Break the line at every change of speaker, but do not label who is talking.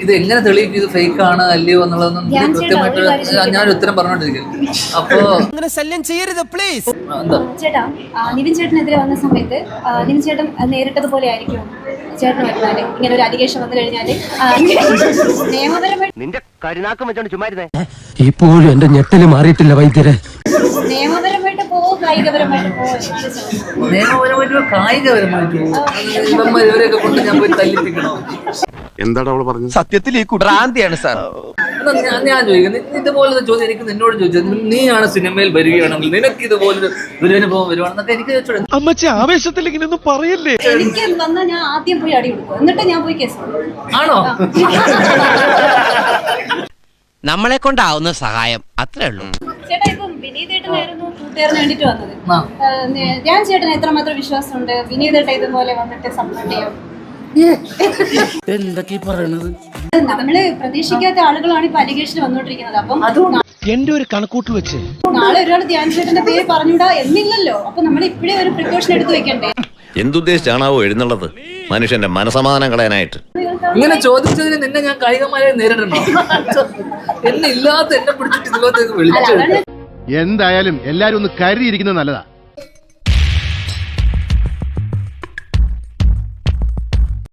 ഇത് എങ്ങനെ തെളിയിക്കും? ഇത് ഫേക്ക് ആണ് അല്ലയോ എന്നുള്ളതൊന്നും കൃത്യമായിട്ട് ഞാൻ ഉത്തരം പറഞ്ഞോണ്ടിരിക്കുന്നു അപ്പോ
അങ്ങനെ ശല്യം ചെയ്യരുത് പ്ലീസ്
എന്താ?
ചേട്ടാ നിവിൻ ചേട്ടനെതിരെ വന്ന സമയത്ത് നിവിൻ ചേട്ടൻ നേരിട്ടതുപോലെ ആയിരിക്കും വരുന്നാൽ ഇങ്ങനെ ഒരു അലിഗേഷൻ വന്നു കഴിഞ്ഞാൽ നിയമപരമായിട്ട്
നിന്റെ കരുനാക്കം വെച്ചോണ്ട് ചുമ്മാരുന്നേ
ഇപ്പോഴും എന്റെ ഞെട്ടൽ മാറിയിട്ടില്ല വൈദ്യരെ.
നിയമപരമായിട്ട് പോവോ കായികപരമായിട്ട് പോവോ
നിയമപരമായിട്ടോ ഇവന്മാർ ഇവരെയൊക്കെ കൊണ്ട് ഞാൻ പോയി തല്ലിപ്പിക്കണോ.
എന്താണ് അവൾ പറഞ്ഞത്?
സത്യത്തിൽ ഈ ഭ്രാന്തിയാണ് സാർ.
ഞാൻ ഞാൻ ചോദിക്കുന്നത് ഇതുപോലത്തെ ചോദ്യം എനിക്ക് നിന്നോട് ചോദിച്ചത്. നീയാണ് സിനിമയിൽ വരികയാണെങ്കിൽ നിനക്ക് ഇതുപോലെ ഒരു അനുഭവം വരുവാണെന്നൊക്കെ എനിക്ക് ചോദിച്ചോളൂ.
അമ്മച്ചി ആവേശത്തിൽ ഇങ്ങനെയൊന്നും പറയല്ലേ?
എനിക്ക് വന്നാൽ ഞാൻ ആദ്യം പോയി അടി കൊടുക്കും. എന്നിട്ട് ഞാൻ പോയി കേസ്.
ആണോ?
നമ്മളെ കൊണ്ടാവുന്ന സഹായം അത്രേ ഉള്ളൂ.
ചേട്ടാ ഇപ്പം വിനീതേട്ടനായിരുന്നു കൂട്ടുകാരന് വേണ്ടിട്ട് വന്നത്. ഞാൻ ചേട്ടന് എത്രമാത്രം വിശ്വാസമുണ്ട്? വിനീതേട്ട ഇതുപോലെ വന്നിട്ട് സപ്പോർട്ട് ചെയ്യും.
എന്തൊക്കെ പറയണത്?
നമ്മൾ പ്രതീക്ഷിക്കാത്ത ആളുകളാണ് ഇപ്പൊ അലിഗേഷൻ വന്നോണ്ടിരിക്കുന്നത്. അപ്പം
എന്റെ ഒരു കണക്കൂട്ട് വെച്ച്
നാളെ ഒരാൾ ധ്യാൻ ചേട്ടന്റെ പേര് പറഞ്ഞൂടാ എന്നില്ലല്ലോ. അപ്പൊ നമ്മൾ ഇപ്പഴേ ഒരു പ്രിക്കോഷൻ എടുത്ത് വെക്കണ്ടേ?
എന്തുദ്ദേശിച്ചാണാവോ എഴുന്നള്ളത്? മനുഷ്യന്റെ മനസമാധാനം കളയാനായിട്ട്.
ഇങ്ങനെ ചോദിച്ചതിന് നിന്നെ ഞാൻ കായികമായി നേരിടണോ എന്നെ ഇല്ലാത്ത എന്നെ പിടിച്ചിട്ട് ഇതിലോട്ടേക്ക് വിളിച്ചു
എന്തായാലും എല്ലാരും ഒന്ന് കരുതിയിരിക്കുന്നത് നല്ലതാ.